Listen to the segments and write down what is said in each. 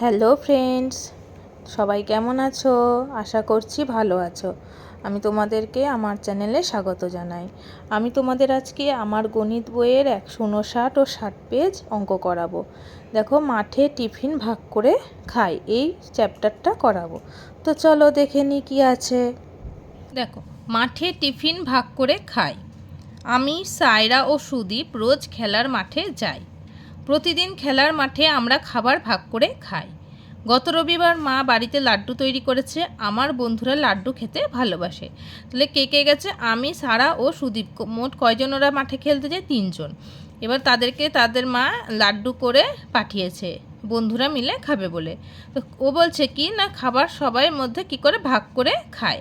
Hello friends, সবাই কেমন আছো? আশা করছি ভালো আছো। আমি তোমাদেরকে আমার চ্যানেলে স্বাগত জানাই। আমি তোমাদের আজকে আমার গণিত বইয়ের একশো উনষাট ও ষাট পেজ অঙ্ক করাবো। দেখো, মাঠে টিফিন ভাগ করে খাই, এই চ্যাপ্টারটা করাবো। তো চলো দেখে নিই কী আছে। দেখো, মাঠে টিফিন ভাগ করে খাই। আমি, সায়রা ও সুদীপ রোজ খেলার মাঠে যাই। প্রতিদিন খেলার মাঠে আমরা খাবার ভাগ করে খাই। গত রবিবার মা বাড়িতে লাড্ডু তৈরি করেছে। আমার বন্ধুরা লাড্ডু খেতে ভালোবাসে। তাহলে কে কে গেছে? আমি, সারা ও সুদীপ। মোট কয়জন ওরা মাঠে খেলতে যায়? তিনজন। এবার তাদেরকে তাদের মা লাড্ডু করে পাঠিয়েছে। বন্ধুরা মিলে খাবে বলে। তো ও বলছে কি, না, খাবার সবাই মধ্যে কি করে ভাগ করে খায়?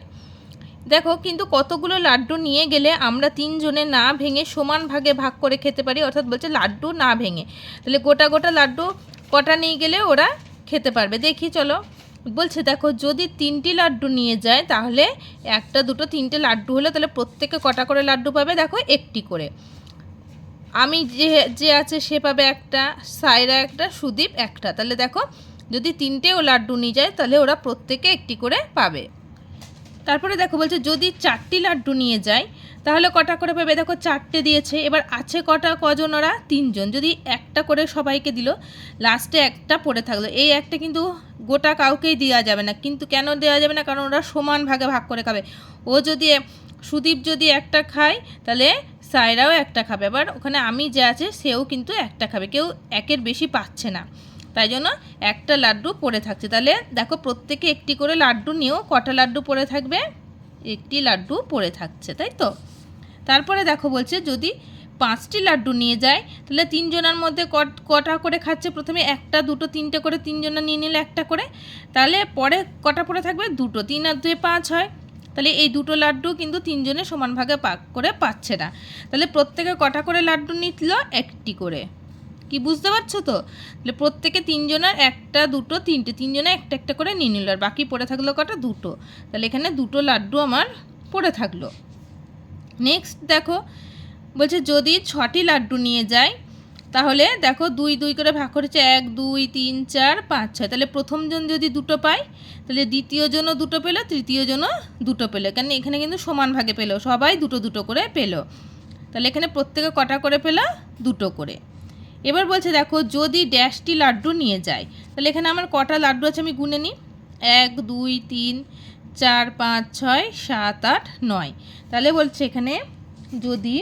দেখো, কিন্তু কতগুলো লাড্ডু নিয়ে গেলে আমরা তিনজনে না ভেঙে সমান ভাগে ভাগ করে খেতে পারি? অর্থাৎ বলছে লাড্ডু না ভেঙে। তাহলে গোটা গোটা লাড্ডু কটা নিয়ে গেলে ওরা খেতে পারবে? দেখি, চলো। বলছে, দেখো, যদি তিনটি লাড্ডু নিয়ে যায়, তাহলে একটা, দুটো, তিনটে লাড্ডু হলে তাহলে প্রত্যেকে কটা করে লাড্ডু পাবে? দেখো, একটি করে। আমি যে যে আছে সে পাবে একটা, সাইরা একটা, সুদীপ একটা। তাহলে দেখো, যদি তিনটেও লাড্ডু নিয়ে যায়, তাহলে ওরা প্রত্যেকে একটি করে পাবে। তারপরে দেখো বলছে, যদি চারটি লাড্ডু নিয়ে যায়, তাহলে কটা করে পাবে? দেখো চারটে দিয়েছে। এবার আছে কটা, কজন ওরা? তিনজন। যদি একটা করে সবাইকে দিল লাস্টে একটা পড়ে থাকল। এই একটা কিন্তু গোটা কাউকেই দেওয়া যাবে না। কিন্তু কেন দেওয়া যাবে না? কারণ ওরা সমান ভাগে ভাগ করে খাবে। ও যদি সুদীপ যদি একটা খায়, তাহলে সায়রাও একটা খাবে। আবার ওখানে আমি যে আছে, সেও কিন্তু একটা খাবে। কেউ একের বেশি পাচ্ছে না। তাই জন্য একটা লাড্ডু পড়ে থাকছে। তাহলে দেখো প্রত্যেকে একটি করে লাড্ডু নিয়েও কটা লাড্ডু পড়ে থাকবে? একটি লাড্ডু পড়ে থাকছে, তাই তো? তারপরে দেখো বলছে, যদি পাঁচটি লাড্ডু নিয়ে যায়, তাহলে তিনজনের মধ্যে কট- করে খাচ্ছে? প্রথমে একটা, দুটো, তিনটে করে তিনজনে নিয়ে নিলে একটা করে। তাহলে পরে কটা পড়ে থাকবে? দুটো, তিন আর দুয়ে পাঁচ হয়। তাহলে এই দুটো লাড্ডু কিন্তু তিনজনে সমান ভাগে পাক করে পাচ্ছে না। তাহলে প্রত্যেকে কটা করে লাড্ডু নিতল একটি করে। কি বুঝতে পারছ তো? প্রত্যেকে তিনজনের একটা, দুটো, তিনটে, তিনজনে একটা একটা করে নিয়ে নিল, আর বাকি পড়ে থাকল কটা? দুটো। তাহলে এখানে দুটো লাড্ডু আমার পড়ে থাকল। নেক্সট দেখো, বলছে যদি ছটি লাড্ডু নিয়ে যায় তাহলে দেখো দুই দুই করে ভাগ করেছে এক, দুই, তিন, চার, পাঁচ, ছয়। তাহলে প্রথমজন যদি দুটো পায়, তাহলে দ্বিতীয় জনও দুটো পেল তৃতীয় জনও দুটো পেল। কারণ এখানে কিন্তু সমান ভাগে পেল, সবাই দুটো দুটো করে পেল। তাহলে এখানে প্রত্যেকে কটা করে পেল? দুটো করে। এবার বলছে, দেখো, যদি ড্যাশটি লাড্ডু নিয়ে যায়, তাহলে এখানে আমার কটা লাড্ডু আছে আমি গুনে নিই? এক, দুই, তিন, চার, পাঁচ, ছয়, সাত, আট, নয়। তাহলে বলছে এখানে, যদি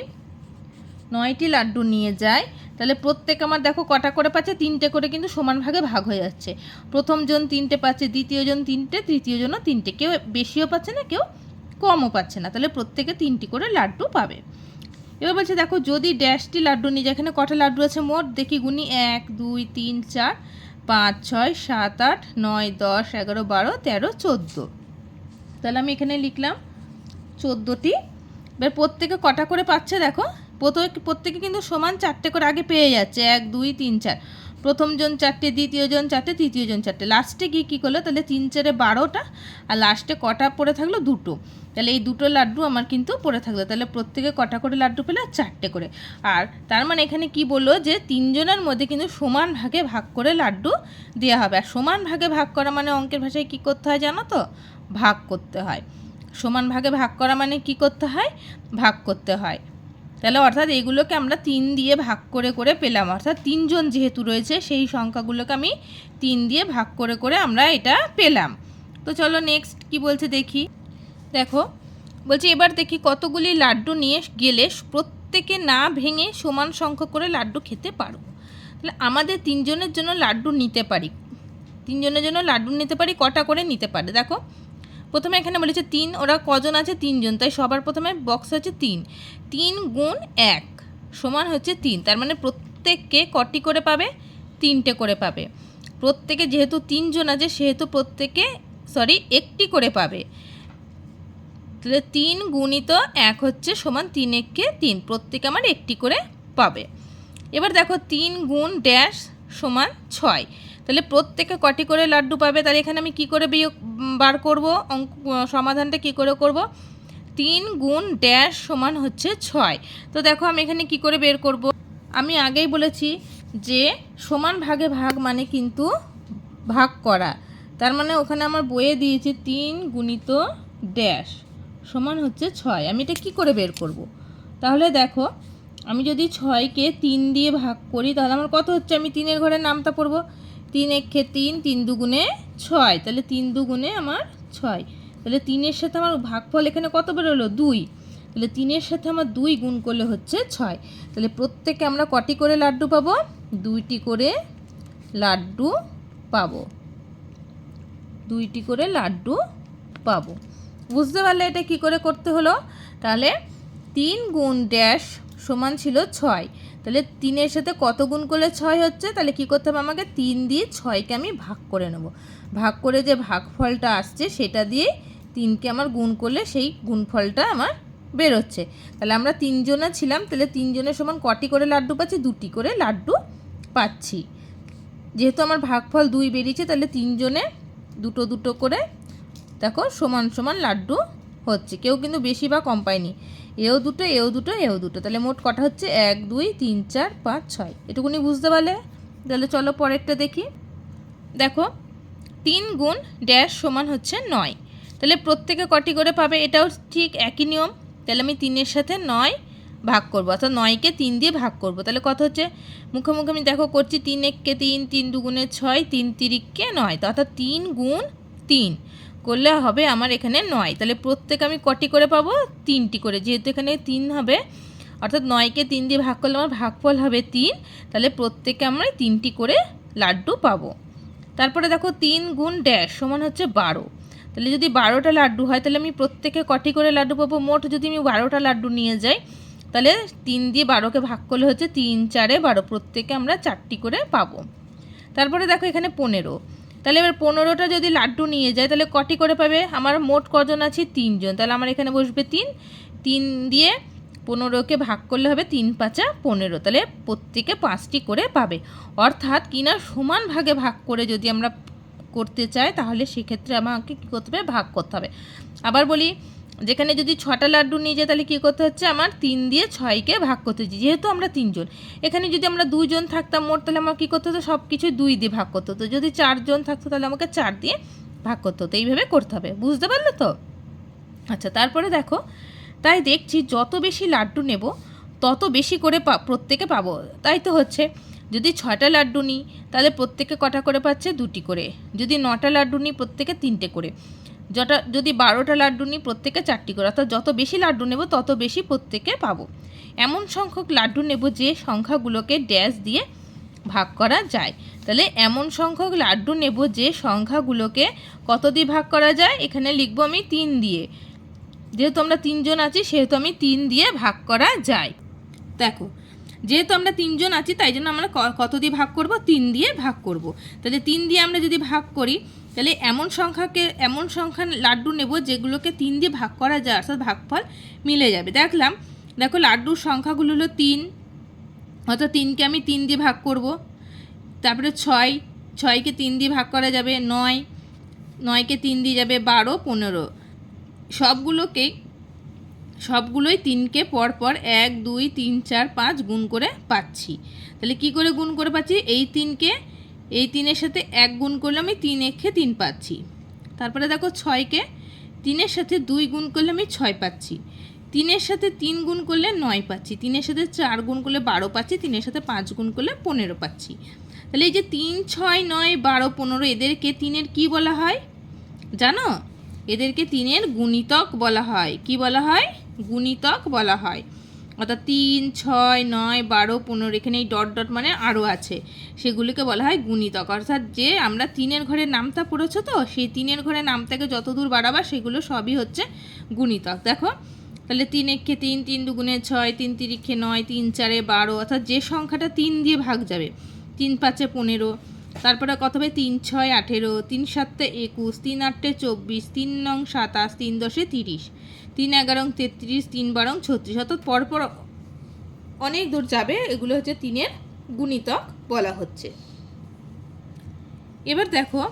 নয়টি লাড্ডু নিয়ে যায়, তাহলে প্রত্যেক আমার দেখো কটা করে পাচ্ছে? তিনটে করে কিন্তু সমান ভাগে ভাগ হয়ে যাচ্ছে। প্রথমজন তিনটে পাচ্ছে দ্বিতীয়জন তিনটে তৃতীয়জনও তিনটে। কেউ বেশিও পাচ্ছে না, কেউ কমও পাচ্ছে না। তাহলে প্রত্যেকে তিনটি করে লাড্ডু পাবে। এবার বলছে, দেখো, যদি ড্যাশটি লাড্ডু নিই যেখানে কটা লাড্ডু আছে মোট? দেখি গুনি, এক, দুই, তিন, চার, পাঁচ, ছয়, সাত, আট, নয়, দশ, এগারো, বারো, তেরো, চোদ্দ। তাহলে আমি এখানে লিখলাম চোদ্দোটি। এবার প্রত্যেকে কটা করে পাচ্ছে দেখো? প্রত্যেকে কিন্তু সমান চারটে করে আগে পেয়ে যাচ্ছে। এক, দুই, তিন, চার। প্রথমজন চারটে দ্বিতীয়জন চারটে তৃতীয়জন চারটে। লাস্টে গিয়ে কী করল? তাহলে তিন চারে বারোটা আর লাস্টে কটা পড়ে থাকল? দুটো। তাহলে এই দুটো লাড্ডু আমার কিন্তু পড়ে থাকল। তাহলে প্রত্যেকে কটা করে লাড্ডু পেলে? আর চারটে করে। আর তার মানে এখানে কি বলল? যে তিনজনের মধ্যে কিন্তু সমান ভাগে ভাগ করে লাড্ডু দেওয়া হবে। আর সমান ভাগে ভাগ করা মানে অঙ্কের ভাষায় কী করতে হয় জানো তো? ভাগ করতে হয়। সমান ভাগে ভাগ করা মানে কি করতে হয়? ভাগ করতে হয়। তাহলে অর্থাৎ এগুলোকে আমরা তিন দিয়ে ভাগ করে করে পেলাম। অর্থাৎ তিনজন যেহেতু রয়েছে, সেই সংখ্যাগুলোকে আমি তিন দিয়ে ভাগ করে করে আমরা এটা পেলাম। তো চলো নেক্সট কি বলছে দেখি। দেখো, বলছে এবার দেখি কতগুলি লাড্ডু নিয়ে গেলে প্রত্যেকে না ভেঙে সমান সংখ্যক করে লাড্ডু খেতে পারো। তাহলে আমাদের তিনজনের জন্য লাড্ডু নিতে পারি। তিনজনের জন্য লাড্ডু নিতে পারি, কটা করে নিতে পারে? দেখো প্রথমে এখানে বলেছে তিন, ওরা কজন আছে? তিনজন। তাই সবার প্রথমে বক্স হচ্ছে তিন। তিন গুণ এক সমান হচ্ছে তিন। তার মানে প্রত্যেককে কটি করে পাবে? তিনটে করে পাবে। প্রত্যেকে যেহেতু তিনজন আছে, সেহেতু প্রত্যেকে সরি একটি করে পাবে। তাহলে তিন গুণিত এক হচ্ছে সমান তিন এককে তিন। প্রত্যেকে আমার একটি করে পাবে। এবার দেখো, তিন গুণ ড্যাশ সমান ছয়। তাহলে প্রত্যেকে কটি করে লাড্ডু পাবে? তাহলে এখানে আমি কি করে বিয়োগ বার করব? অঙ্ক সমাধানটা কি করে করব? তিন গুণ ড্যাশ সমান হচ্ছে ছয়। তো দেখো আমি এখানে কি করে বের করব? আমি আগেই বলেছি যে সমান ভাগে ভাগ মানে কিন্তু ভাগ করা। তার মানে ওখানে আমার বইয়ে দিয়েছে তিন গুণিত ড্যাশ সমান হচ্ছে ছয়। আমি এটা কী করে বের করব। তাহলে দেখো, আমি যদি ছয়কে তিন দিয়ে ভাগ করি, তাহলে আমার কত হচ্ছে? আমি তিনের ঘরে নামটা পড়ব। তিন একে তিন তিন দুগুণে ছয়। তাহলে তিন দুগুণে আমার ছয়। তাহলে তিনের সাথে আমার ভাগফল এখানে কত বেরোলো? দুই। তাহলে তিনের সাথে আমার দুই গুণ করলে হচ্ছে ছয়। তাহলে প্রত্যেকে আমরা কটি করে লাড্ডু পাবো? দুইটি করে লাড্ডু পাবো। দুইটি করে লাড্ডু পাবো। বুঝতে পারলে এটা কি করে করতে হলো? তাহলে তিন গুণ ড্যাশ সমান ছিল ছয়। তাহলে তিনের সাথে কত গুণ করলে ছয় হচ্ছে? তাহলে কি করতে হবে আমাকে তিন দিয়ে ছয়কে আমি ভাগ করে নেব। ভাগ করে যে ভাগফলটা আসছে সেটা দিয়ে তিনকে আমার গুণ করলে সেই গুণফলটা আমার বেরোচ্ছে। তাহলে আমরা তিনজনা ছিলাম, তাহলে তিনজনের সমান কটি করে লাড্ডু পাচ্ছি? দুটি করে লাড্ডু পাচ্ছি। যেহেতু আমার ভাগফল দুই বেরিয়েছে, তাহলে তিনজনে দুটো দুটো করে দেখো সমান সমান লাড্ডু হচ্ছে। কেউ কিন্তু বেশি বা কম পায়নি। এও দুটো এও দুটো এও দুটো। তাহলে মোট কটা হচ্ছে? এক, দুই, তিন, চার, পাঁচ, ছয়। এটুকুনি বুঝতে পারলে? তাহলে চলো পরেরটা দেখি। দেখো, তিন গুণ ড্যাশ সমান হচ্ছে নয়। তাহলে প্রত্যেকে কটি করে পাবে? এটাও ঠিক একই নিয়ম। তাহলে আমি তিনের সাথে নয় ভাগ করব, অর্থাৎ নয়কে তিন দিয়ে ভাগ করব। তাহলে কত হচ্ছে? মুখে মুখে আমি দেখো করছি, তিন এককে তিন তিন দুগুণে ছয়, তিন তিরিককে নয়। অর্থাৎ তিন গুণ তিন। করলে হবে আমার এখানে নয়। তাহলে প্রত্যেক আমি কটি করে পাবো? তিনটি করে। যেহেতু এখানে তিন হবে, অর্থাৎ নয়কে তিন দিয়ে ভাগ করলে আমার ভাগফল হবে তিন, তাহলে প্রত্যেকে আমরা তিনটি করে লাড্ডু পাবো। তারপরে দেখো তিন গুণ ড্যাশ সমান হচ্ছে বারো। তাহলে যদি বারোটা লাড্ডু হয়, তাহলে আমি প্রত্যেকে কটি করে লাড্ডু পাবো? মোট যদি আমি বারোটা লাড্ডু নিয়ে যাই, তাহলে তিন দিয়ে বারোকে ভাগ করলে হচ্ছে তিন, চারে বারো। প্রত্যেকে আমরা চারটি করে পাবো। তারপরে দেখো এখানে পনেরো। তাহলে এবার পনেরোটা যদি লাড্ডু নিয়ে যায়, তাহলে কটি করে পাবে? আমার মোট কজন আছে? তিনজন। তাহলে আমার এখানে বসবে তিন। তিন দিয়ে পনেরোকে ভাগ করলে হবে তিন পাঁচা পনেরো। তাহলে প্রত্যেকে পাঁচটি করে পাবে। অর্থাৎ কিনা সমান ভাগে ভাগ করে যদি আমরা করতে চাই, তাহলে সেক্ষেত্রে আমাকে কী করতে হবে? ভাগ করতে হবে। আবার বলি যেখানে যদি ছটা লাড্ডু নিয়ে যায়, তাহলে কী করতে হচ্ছে? আমার তিন দিয়ে ছয়কে ভাগ করতে হচ্ছে, যেহেতু আমরা তিনজন। এখানে যদি আমরা দুইজন থাকতাম মোট, তাহলে আমার কী করতে হতো? সব কিছুই দুই দিয়ে ভাগ করতে হতো। যদি চারজন থাকতো, তাহলে আমাকে চার দিয়ে ভাগ করতে হতো। এইভাবে করতে হবে, বুঝতে পারলে তো? আচ্ছা তারপরে দেখো, তাই দেখছি যত বেশি লাড্ডু নেব, তত বেশি করে প্রত্যেকে পাবো। তাই তো হচ্ছে, যদি ছয়টা লাড্ডু নিই, তাহলে প্রত্যেকে কটা করে পাচ্ছে? দুটি করে। যদি নটা লাড্ডু নিই, প্রত্যেকে তিনটে করে। যটা, যদি বারোটা লাড্ডু নিই প্রত্যেকে চারটি করে, অর্থাৎ যত বেশি লাড্ডু নেব, তত বেশি প্রত্যেকে পাবো। এমন সংখ্যক লাড্ডু নেব যে সংখ্যাগুলোকে ড্যাশ দিয়ে ভাগ করা যায়। তাহলে এমন সংখ্যক লাড্ডু নেব যে সংখ্যাগুলোকে কত দিয়ে ভাগ করা যায়? এখানে লিখব আমি তিন দিয়ে। যেহেতু আমরা তিনজন আছি, সেহেতু আমি তিন দিয়ে ভাগ করা যায়। দেখো, যেহেতু আমরা তিনজন আছি, তাই জন্য আমরা কত দিয়ে ভাগ করব? তিন দিয়ে ভাগ করব। তাহলে তিন দিয়ে আমরা যদি ভাগ করি তাহলে এমন সংখ্যাকে, এমন সংখ্যা লাড্ডু নেব যেগুলোকে তিন দিয়ে ভাগ করা যায়, অর্থাৎ ভাগফল মিলে যাবে। দেখলাম, দেখো লাড্ডুর সংখ্যাগুলো হলো তিন, অর্থাৎ তিনকে আমি তিন দিয়ে ভাগ করব। তারপরে ছয়, ছয়কে তিন দিয়ে ভাগ করা যাবে নয়, নয়কে তিন দিয়ে যাবে বারো, পনেরো। সবগুলোকেই সবগুলোই তিনকে পর পর এক, দুই, তিন, চার, পাঁচ গুণ করে পাচ্ছি। তাহলে কি করে গুণ করে পাচ্ছি? এই তিনকে এই তিনের সাথে এক গুণ করলে আমি তিন একে তিন পাচ্ছি। তারপরে দেখো ছয়কে তিনের সাথে দুই গুণ করলে আমি ছয় পাচ্ছি। তিনের সাথে তিন গুণ করলে নয় পাচ্ছি। তিনের সাথে চার গুণ করলে বারো পাচ্ছি। তিনের সাথে পাঁচ গুণ করলে পনেরো পাচ্ছি। তাহলে এই যে তিন, ছয়, নয়, বারো, পনেরো, এদেরকে তিনের কি বলা হয়? জানো? এদেরকে তিনের গুণিতক বলা হয়। কি বলা হয়? গুণিতক বলা হয়। অর্থাৎ তিন, ছয়, নয়, বারো, পনেরো, এখানে এই ডট ডট মানে আরও আছে। সেগুলিকে বলা হয় গুণিতক। অর্থাৎ যে আমরা তিনের ঘরে নামতা পড়েছো তো, সেই তিনের ঘরে নামতাকে যত দূর বাড়াবা, সেগুলো সবই হচ্ছে গুণিতক। দেখো, তাহলে তিন একে তিন তিন দুগুণে ছয়, তিন তিরিখে নয়, তিন চারে বারো, অর্থাৎ যে সংখ্যাটা তিন দিয়ে ভাগ যাবে, তিন পাঁচে পনেরো তারপরে কত হবে? তিন ছয় আঠেরো, তিন সাতে একুশ, তিন আটটে চব্বিশ, তিন নং সাতাশ, তিন দশে তিরিশ, তিন এগারো তেত্রিশ, তিন বারং ছত্রিশ। অর্থাৎ পরপর অনেক দূর যাবে। এগুলো হচ্ছে তিনের গুণিতক বলা হচ্ছে। এবার দেখো,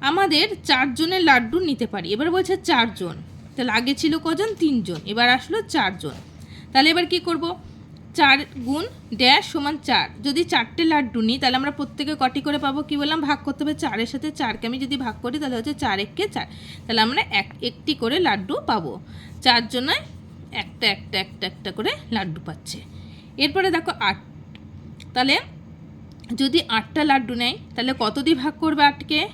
আমাদের চারজনের লাড্ডু নিতে পারি। এবার বলছে চারজন। তাহলে আগে ছিল কজন? তিনজন। এবার আসলো চারজন। তাহলে এবার কি করব? চার গুণ ড্যাশ সমান চার। যদি চারটে লাড্ডু নিই, তাহলে আমরা প্রত্যেকে কটি করে পাবো? কি বললাম? ভাগ করতে হবে চারের সাথে চারকে আমি যদি ভাগ করি, তাহলে হচ্ছে চার এককে চার। তাহলে আমরা এক, একটি করে লাড্ডু পাবো। চার জনায় একটা একটা একটা একটা করে লাড্ডু পাচ্ছে। এরপরে দেখো আট। তাহলে যদি আটটা লাড্ডু নেয় তাহলে কত দিয়ে ভাগ করবে আটকে?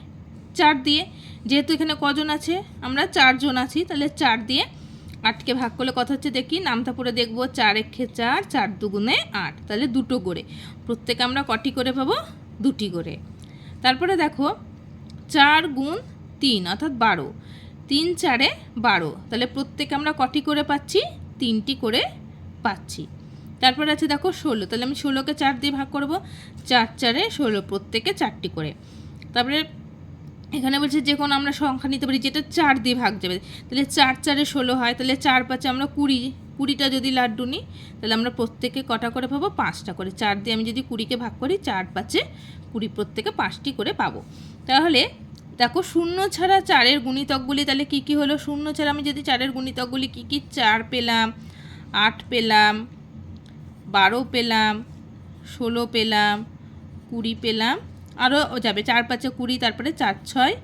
চার দিয়ে। যেহেতু এখানে কজন আছে? আমরা চারজন আছি, তাহলে চার দিয়ে আটকে ভাগ করলে কথা হচ্ছে, দেখি নামটা পড়ে দেখব, চার একে চার চার দুগুণে আট। তাহলে দুটো করে। প্রত্যেকে আমরা কটি করে পাবো? দুটি করে। তারপরে দেখো, চার গুণ তিন, অর্থাৎ বারো। তিন চারে বারো। তাহলে প্রত্যেকে আমরা কটি করে পাচ্ছি? তিনটি করে পাচ্ছি। তারপরে আছে দেখো ষোলো। তাহলে আমি ষোলোকে চার দিয়ে ভাগ করব। চার চারে ষোলো, প্রত্যেকে চারটি করে। তারপরে এখানে বলছে যে কোনো আমরা সংখ্যা নিতে পারি যেটা চার দিয়ে ভাগ যাবে, তাহলে চার চারে ষোলো হয়, তাহলে চার পাঁচে আমরা কুড়ি, কুড়িটা যদি লাড্ডু নিই, তাহলে আমরা প্রত্যেকে কটা করে পাবো? পাঁচটা করে। চার দিয়ে আমি যদি কুড়িকে ভাগ করি, চার পাঁচে কুড়ি প্রত্যেকে পাঁচটি করে পাবো। তাহলে দেখো শূন্য ছাড়া চারের গুণিতকগুলি, তাহলে কি কি হলো? শূন্য ছাড়া আমি যদি চারের গুণিতকগুলি কি কি? চার পেলাম, আট পেলাম, বারো পেলাম, ষোলো পেলাম, কুড়ি পেলাম আরও যাবে চার পাঁচে কুড়ি, তারপরে চার ছয়,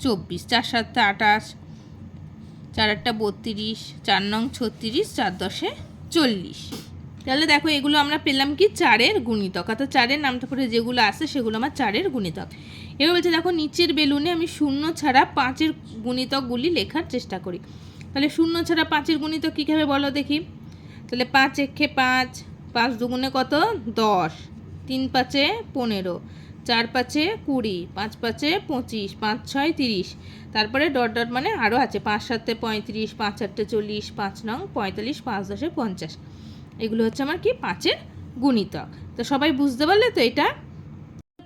চব্বিশ, চার সাতটা আটাশ চার আটটা বত্রিশ, চার নং ছত্রিশ, চার দশে চল্লিশ। তাহলে দেখো এগুলো আমরা পেলাম কি চারের গুণিতক, অর্থাৎ চারের নামটা করে যেগুলো আসে সেগুলো আমার চারের গুণিতক। এবার বলছে দেখো নিচের বেলুনে আমি শূন্য ছাড়া পাঁচের গুণিতকগুলি লেখার চেষ্টা করি। তাহলে শূন্য ছাড়া পাঁচের গুণিতক কীভাবে বলো দেখি? তাহলে পাঁচ একে পাঁচ পাঁচ দুগুণে কত? দশ। তিন পাঁচে পনেরো। চার পাঁচে কুড়ি, পাঁচ পাঁচে পঁচিশ, পাঁচ ছয় তিরিশ। তারপরে ডট ডট মানে আরও আছে, পাঁচ সাতে পঁয়ত্রিশ, পাঁচ আটটে চল্লিশ, পাঁচ নং পঁয়তাল্লিশ, পাঁচ দশে পঞ্চাশ। এগুলো হচ্ছে আমার কি পাঁচের গুণিতক। তো সবাই বুঝতে পারলে তো এটা?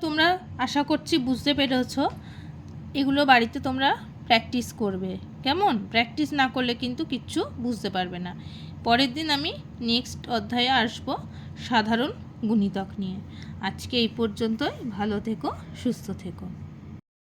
তোমরা আশা করছি বুঝতে পেরেছ। এগুলো বাড়িতে তোমরা প্র্যাকটিস করবে। কেমন? প্র্যাকটিস না করলে কিন্তু কিচ্ছু বুঝতে পারবে না। পরের দিন আমি নেক্সট অধ্যায়ে আসব সাধারণ গুণিতক নিয়ে। আজকে এই পর্যন্তই। ভালো থেকো সুস্থ থেকো।